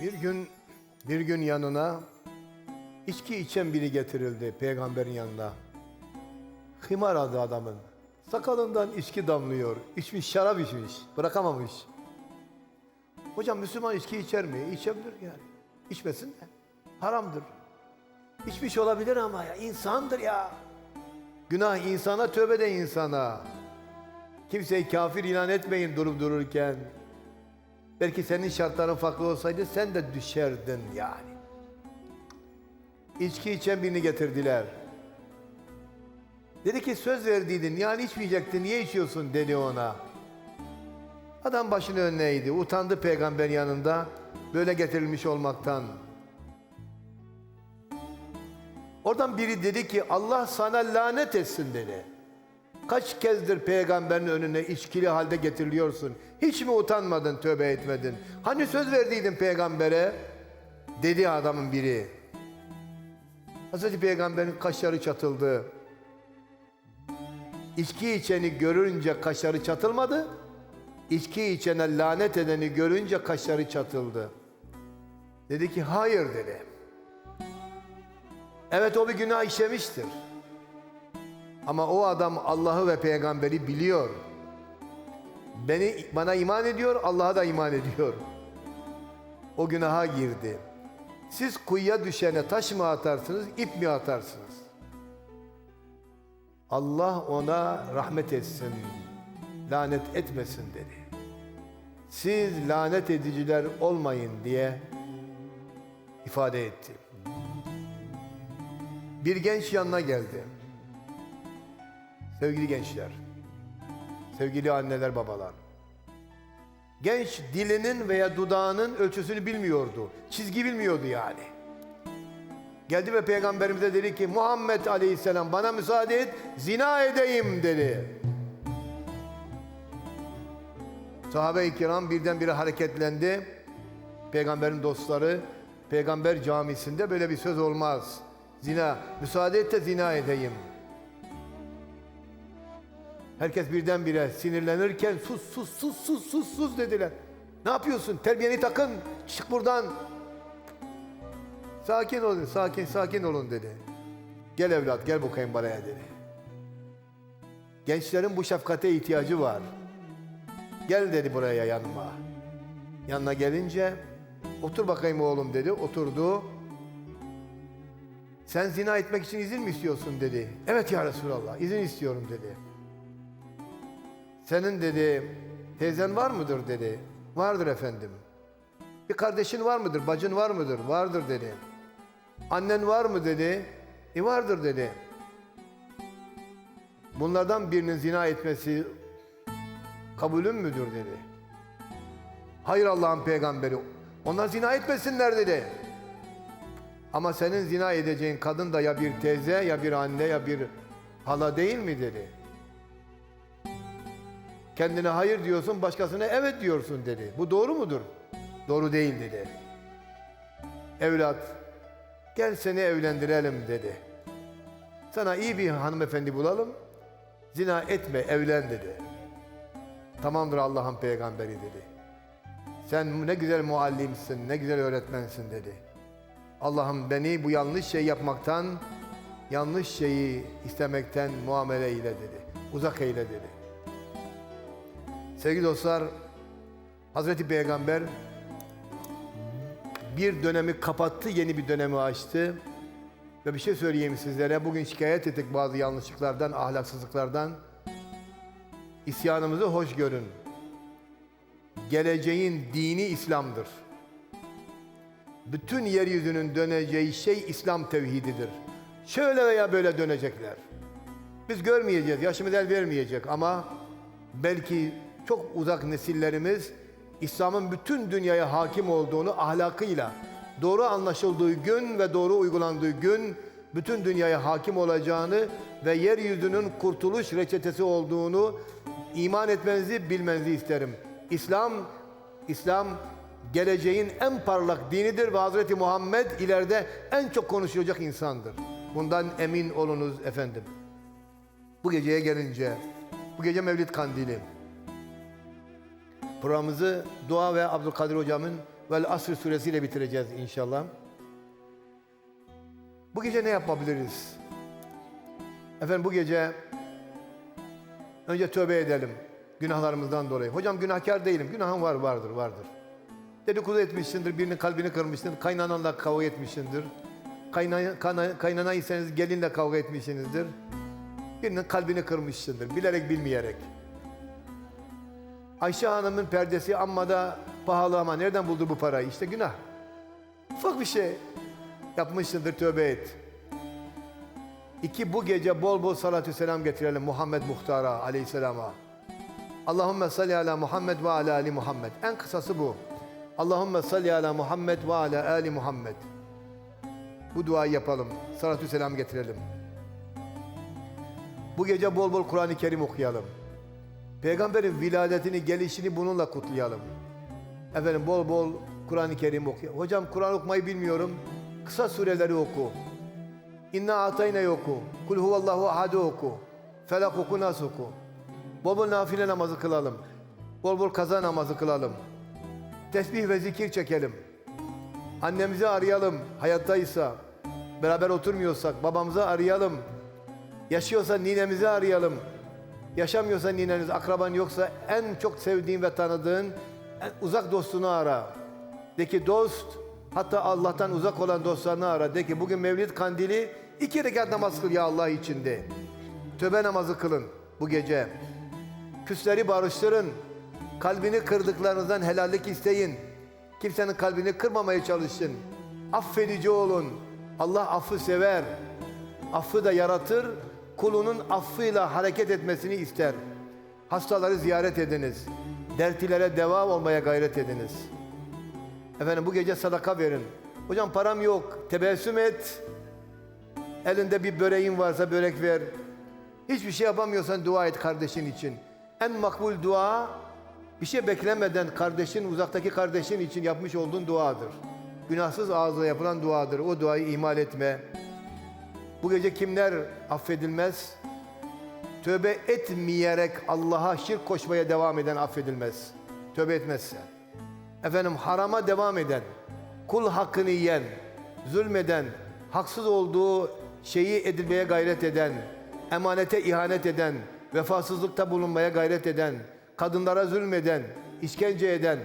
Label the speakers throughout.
Speaker 1: Bir gün bir gün yanına içki içen biri getirildi peygamberin yanına. Himar adı adamın. Sakalından içki damlıyor. İçmiş şarap içmiş. Bırakamamış. Hocam Müslüman içki içer mi? İçebilir yani. İçmesin de. Haramdır. İçmiş olabilir ama ya insandır ya. Günah insana, tövbe de insana. Kimseyi kafir ilan etmeyin durup dururken. Belki senin şartların farklı olsaydı sen de düşerdin yani. İçki içen birini getirdiler. Dedi ki söz verdiydin yani içmeyecektin niye içiyorsun dedi ona. Adam başını önüne. Utandı peygamber yanında böyle getirilmiş olmaktan. Oradan biri dedi ki Allah sana lanet etsin dedi. Kaç kezdir peygamberin önüne içkili halde getiriliyorsun? Hiç mi utanmadın, tövbe etmedin? Hani söz verdiydin peygambere? Dedi adamın biri. Hazreti Peygamber'in kaşları çatıldı. İçki içeni görünce kaşları çatılmadı. İçki içene lanet edeni görünce kaşları çatıldı. Dedi ki hayır dedi. Evet o bir günah işlemiştir. Ama o adam Allah'ı ve peygamberi biliyor. Beni bana iman ediyor, Allah'a da iman ediyor. O günaha girdi. Siz kuyuya düşene taş mı atarsınız, ip mi atarsınız? Allah ona rahmet etsin, lanet etmesin dedi. Siz lanet ediciler olmayın diye ifade etti. Bir genç yanına geldi. Sevgili gençler, sevgili anneler, babalar. Genç dilinin veya dudağının ölçüsünü bilmiyordu. Çizgi bilmiyordu yani. Geldi ve peygamberimize dedi ki Muhammed Aleyhisselam bana müsaade et zina edeyim dedi. Sahabe-i kiram birdenbire hareketlendi. Peygamberin dostları peygamber camisinde böyle bir söz olmaz. Zina, müsaade et de zina edeyim. Herkes birdenbire sinirlenirken sus sus sus sus sus sus dediler. Ne yapıyorsun? Terbiyeni takın. Çık buradan. Sakin olun, sakin sakin olun dedi. Gel evlat, gel bakayım buraya dedi. Gençlerin bu şefkate ihtiyacı var. Gel dedi buraya yanıma. Yanına gelince otur bakayım oğlum dedi. Oturdu. Sen zina etmek için izin mi istiyorsun dedi. Evet ya Resulallah izin istiyorum dedi. Senin dedi teyzen var mıdır dedi. Vardır efendim. Bir kardeşin var mıdır? Bacın var mıdır? Vardır dedi. Annen var mı dedi. E vardır dedi. Bunlardan birinin zina etmesi kabulün müdür dedi. Hayır Allah'ın peygamberi. Onlar zina etmesinler dedi. Ama senin zina edeceğin kadın da ya bir teyze ya bir anne ya bir hala değil mi dedi. Kendine hayır diyorsun, başkasına evet diyorsun dedi. Bu doğru mudur? Doğru değil dedi. Evlat, gel seni evlendirelim dedi. Sana iyi bir hanımefendi bulalım. Zina etme, evlen dedi. Tamamdır Allah'ın peygamberi dedi. Sen ne güzel muallimsin, ne güzel öğretmensin dedi. Allah'ım beni bu yanlış şey yapmaktan, yanlış şeyi istemekten muamele eyle dedi. Uzak eyle dedi. Sevgili dostlar, Hazreti Peygamber bir dönemi kapattı, yeni bir dönemi açtı. Ve bir şey söyleyeyim sizlere. Bugün şikayet ettik bazı yanlışlıklardan, ahlaksızlıklardan. İsyanımızı hoş görün. Geleceğin dini İslam'dır. Bütün yeryüzünün döneceği şey İslam tevhididir. Şöyle veya böyle dönecekler. Biz görmeyeceğiz, yaşımız el vermeyecek ama belki çok uzak nesillerimiz İslam'ın bütün dünyaya hakim olduğunu ahlakıyla doğru anlaşıldığı gün ve doğru uygulandığı gün bütün dünyaya hakim olacağını ve yeryüzünün kurtuluş reçetesi olduğunu iman etmenizi bilmenizi isterim. İslam İslam geleceğin en parlak dinidir ve Hazreti Muhammed ileride en çok konuşulacak insandır. Bundan emin olunuz efendim. Bu geceye gelince, bu gece Mevlid Kandili. Programımızı dua ve Abdülkadir hocamın Vel Asr suresiyle bitireceğiz inşallah. Bu gece ne yapabiliriz? Efendim bu gece önce tövbe edelim günahlarımızdan dolayı. Hocam günahkar değilim. Günahım var, vardır, vardır. Dedikodu etmişsindir, birinin kalbini kırmışsındır, kaynananla kavga etmişsindir. Kaynana, kana, kaynanaysanız gelinle kavga etmişsinizdir. Birinin kalbini kırmışsındır, bilerek bilmeyerek. Ayşe Hanım'ın perdesi amma da pahalı ama nereden buldu bu parayı? İşte günah. Ufak bir şey yapmışsındır, tövbe et. İki, bu gece bol bol salatü selam getirelim Muhammed Muhtar'a aleyhisselama. Allahümme salli ala Muhammed ve ala Ali Muhammed. En kısası bu. Allahümme salli ala Muhammed ve ala Ali Muhammed. Bu duayı yapalım. Salatü selam getirelim. Bu gece bol bol Kur'an-ı Kerim okuyalım. Peygamberin viladetini, gelişini bununla kutlayalım. Efendim bol bol Kur'an-ı Kerim okuyalım. Hocam Kur'an okumayı bilmiyorum. Kısa sureleri oku. İnna atayna oku. Kul huvallahu ahad oku. Felak oku, nas oku. Bol bol nafile namazı kılalım. Bol bol kaza namazı kılalım. Tesbih ve zikir çekelim. Annemizi arayalım hayattaysa. Beraber oturmuyorsak babamızı arayalım. Yaşıyorsa ninemizi arayalım. Yaşamıyorsa nineniz, akraban yoksa en çok sevdiğin ve tanıdığın en uzak dostunu ara. De ki dost, hatta Allah'tan uzak olan dostlarını ara. De ki bugün Mevlid kandili iki rekat namaz kıl ya Allah içinde. Töbe namazı kılın bu gece. Küsleri barıştırın. Kalbini kırdıklarınızdan helallik isteyin. Kimsenin kalbini kırmamaya çalışın. Affedici olun. Allah affı sever. Affı da yaratır. Kulunun affıyla hareket etmesini ister. Hastaları ziyaret ediniz. Dertlilere deva olmaya gayret ediniz. Efendim bu gece sadaka verin. Hocam param yok. Tebessüm et. Elinde bir böreğin varsa börek ver. Hiçbir şey yapamıyorsan dua et kardeşin için. En makbul dua bir şey beklemeden kardeşin, uzaktaki kardeşin için yapmış olduğun duadır. Günahsız ağızla yapılan duadır. O duayı ihmal etme. Bu gece kimler affedilmez? Tövbe etmeyerek Allah'a şirk koşmaya devam eden affedilmez. Tövbe etmezse. Efendim harama devam eden, kul hakkını yiyen, zulmeden, haksız olduğu şeyi edilmeye gayret eden, emanete ihanet eden, vefasızlıkta bulunmaya gayret eden, kadınlara zulmeden, işkence eden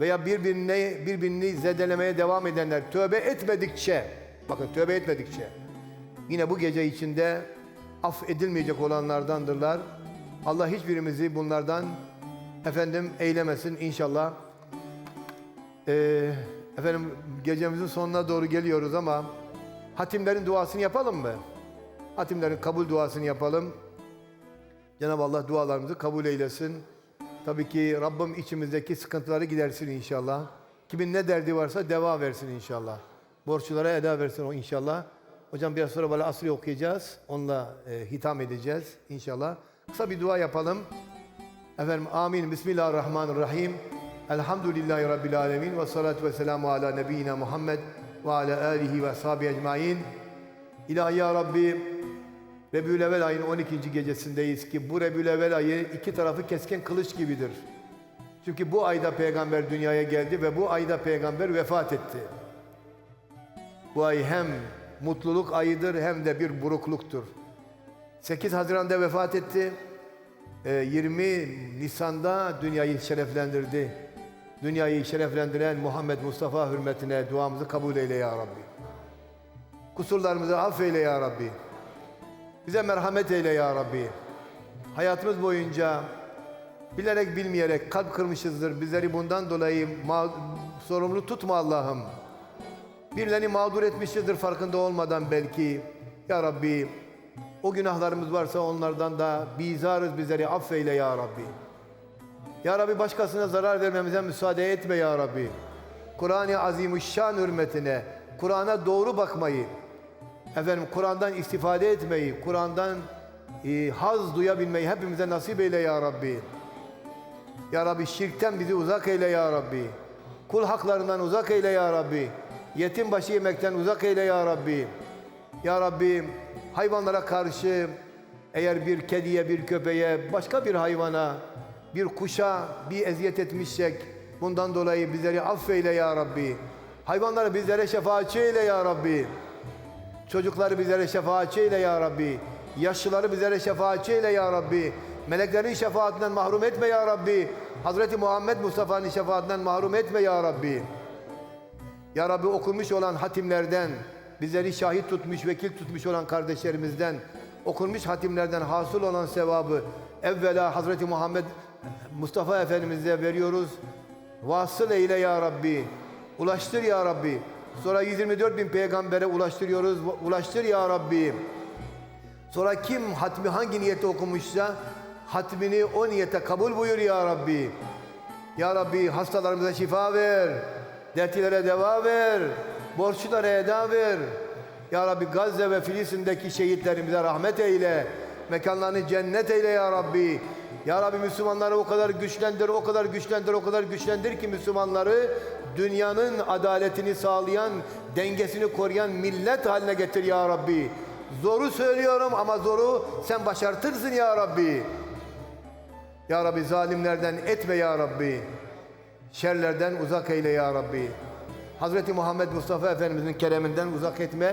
Speaker 1: veya birbirine birbirini zedelemeye devam edenler tövbe etmedikçe, bakın tövbe etmedikçe yine bu gece içinde af edilmeyecek olanlardandırlar. Allah hiçbirimizi bunlardan efendim eylemesin inşallah. Ee, efendim gecemizin sonuna doğru geliyoruz ama hatimlerin duasını yapalım mı? Hatimlerin kabul duasını yapalım. Cenab-ı Allah dualarımızı kabul eylesin. Tabii ki Rabbim içimizdeki sıkıntıları gidersin inşallah. Kimin ne derdi varsa deva versin inşallah. Borçlulara eda versin o inşallah. Hocam biraz sonra böyle asrı okuyacağız. Onunla e, hitam edeceğiz inşallah. Kısa bir dua yapalım. Efendim amin. Bismillahirrahmanirrahim. Elhamdülillahi Rabbil alemin. Ve salatu ve selamu ala nebiyyina Muhammed ve ala alihi ve sahibi ecmain. İlahi ya Rabbi, Rebül ayın 12. gecesindeyiz ki bu Rebül ayı iki tarafı keskin kılıç gibidir. Çünkü bu ayda peygamber dünyaya geldi ve bu ayda peygamber vefat etti. Bu ay hem mutluluk ayıdır hem de bir burukluktur. 8 Haziran'da vefat etti. Ee, 20 Nisan'da dünyayı şereflendirdi. Dünyayı şereflendiren Muhammed Mustafa hürmetine duamızı kabul eyle ya Rabbi. Kusurlarımızı affeyle ya Rabbi. Bize merhamet eyle ya Rabbi. Hayatımız boyunca bilerek bilmeyerek kalp kırmışızdır. Bizleri bundan dolayı sorumlu tutma Allah'ım. Birilerini mağdur etmişizdir farkında olmadan belki. Ya Rabbi o günahlarımız varsa onlardan da bizarız bizleri affeyle ya Rabbi. Ya Rabbi başkasına zarar vermemize müsaade etme ya Rabbi. Kur'an-ı Azimüşşan hürmetine, Kur'an'a doğru bakmayı, efendim Kur'an'dan istifade etmeyi, Kur'an'dan e, haz duyabilmeyi hepimize nasip eyle ya Rabbi. Ya Rabbi şirkten bizi uzak eyle ya Rabbi. Kul haklarından uzak eyle ya Rabbi. Yetim başı yemekten uzak eyle ya Rabbi. Ya Rabbi hayvanlara karşı eğer bir kediye, bir köpeğe, başka bir hayvana bir kuşa bir eziyet etmişsek bundan dolayı bizleri affeyle ya Rabbi. Hayvanları bizlere şefaatçi eyle ya Rabbi. Çocukları bizlere şefaatçi eyle ya Rabbi. Yaşlıları bizlere şefaatçi eyle ya Rabbi. Meleklerin şefaatinden mahrum etme ya Rabbi. Hazreti Muhammed Mustafa'nın şefaatinden mahrum etme ya Rabbi. Ya Rabbi okunmuş olan hatimlerden, bizleri şahit tutmuş, vekil tutmuş olan kardeşlerimizden, okunmuş hatimlerden hasıl olan sevabı evvela Hazreti Muhammed Mustafa Efendimiz'e veriyoruz. Vasıl eyle ya Rabbi. Ulaştır ya Rabbi. Sonra 124 bin peygambere ulaştırıyoruz. Ulaştır ya Rabbi. Sonra kim hatmi hangi niyete okumuşsa hatmini o niyete kabul buyur ya Rabbi. Ya Rabbi hastalarımıza şifa ver. Dertlilere deva ver. Borçlulara eda ver. Ya Rabbi Gazze ve Filistin'deki şehitlerimize rahmet eyle. Mekanlarını cennet eyle ya Rabbi. Ya Rabbi Müslümanları o kadar güçlendir, o kadar güçlendir, o kadar güçlendir ki Müslümanları dünyanın adaletini sağlayan, dengesini koruyan millet haline getir ya Rabbi. Zoru söylüyorum ama zoru sen başartırsın ya Rabbi. Ya Rabbi zalimlerden etme ya Rabbi. Şerlerden uzak eyle ya Rabbi. Hazreti Muhammed Mustafa Efendimizin kereminden uzak etme.